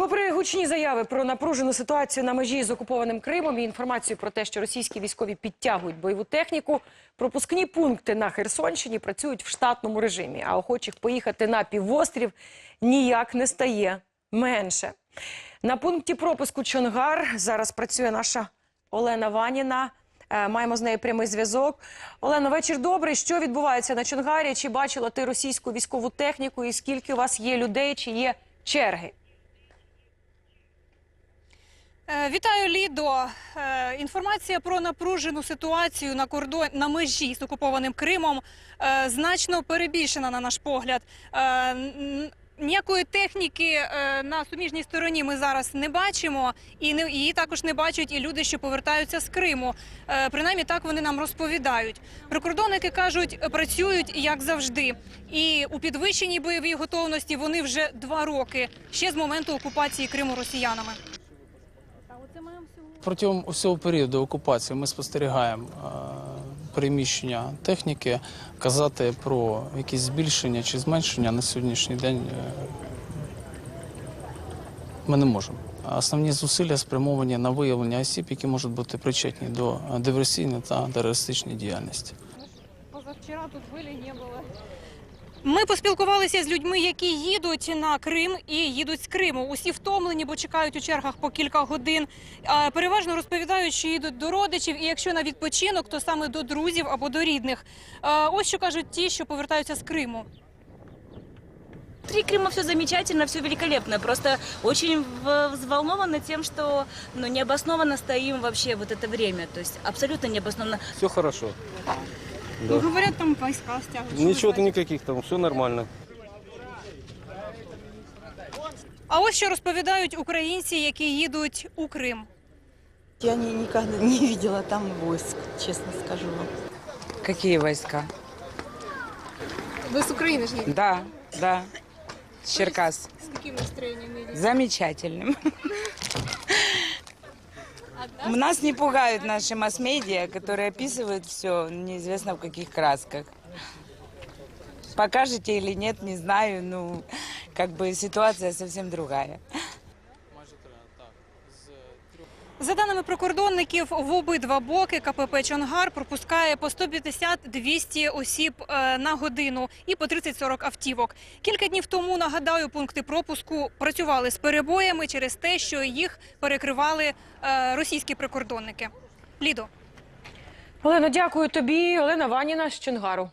Попри гучні заяви про напружену ситуацію на межі з окупованим Кримом і інформацію про те, що російські військові підтягують бойову техніку, пропускні пункти на Херсонщині працюють в штатному режимі, а охочих поїхати на півострів ніяк не стає менше. На пункті пропуску Чонгар зараз працює наша Олена Ваніна. Е, Маємо з нею прямий зв'язок. Олена, вечір добрий. Що відбувається на Чонгарі? Чи бачила ти російську військову техніку? І скільки у вас є людей? Чи є черги? Вітаю, Лідо. Е, Інформація про напружену ситуацію на кордон на межі з окупованим Кримом е, значно перебільшена на наш погляд. Е, Ніякої техніки е, на суміжній стороні ми зараз не бачимо, і не її також не бачать і люди, що повертаються з Криму. Е, Принаймні так вони нам розповідають. Прикордонники кажуть, е, працюють як завжди, і у підвищеній бойовій готовності вони вже два роки ще з моменту окупації Криму росіянами. Протягом усього періоду окупації ми спостерігаємо е, переміщення техніки. Казати про якісь збільшення чи зменшення на сьогоднішній день е, ми не можемо. Основні зусилля спрямовані на виявлення осіб, які можуть бути причетні до диверсійної та терористичної діяльності. Позавчора тут были, не було. Ми поспілкувалися з людьми, які їдуть на Крим і їдуть з Криму. Усі втомлені, бо чекають у чергах по кілька годин. А, Переважно розповідають, що їдуть до родичів, і якщо на відпочинок, то саме до друзів або до рідних. А, Ось що кажуть ті, що повертаються з Криму. Внутри Крыма все замечательно, все великолепно. Просто очень в- взволнованы тем, что ну, необоснованно стоим вообще вот это время. То есть абсолютно необоснованно. Все хорошо. Да. Ну, говорять, там війська стягують. Ничего-то никаких там, все нормально. А ось що розповідають українці, які їдуть у Крим. Я ни- никогда не видела там войск, честно скажу вам. Какие войска? Ви з України ж їдете? Да, да. С Черкас. З яким настроєнням їдете? Замечательным. Нас не пугают наши масс-медиа, которые описывают все неизвестно в каких красках. Покажете или нет, не знаю. Ну, как бы ситуация совсем другая. За даними прикордонників, в обидва боки КПП Чонгар пропускає по 150-200 осіб е, на годину і по 30-40 автівок. Кілька днів тому, нагадаю, пункти пропуску працювали з перебоями через те, що їх перекривали е, російські прикордонники. Лідо. Олено, дякую тобі. Олена Ваніна з Чонгару.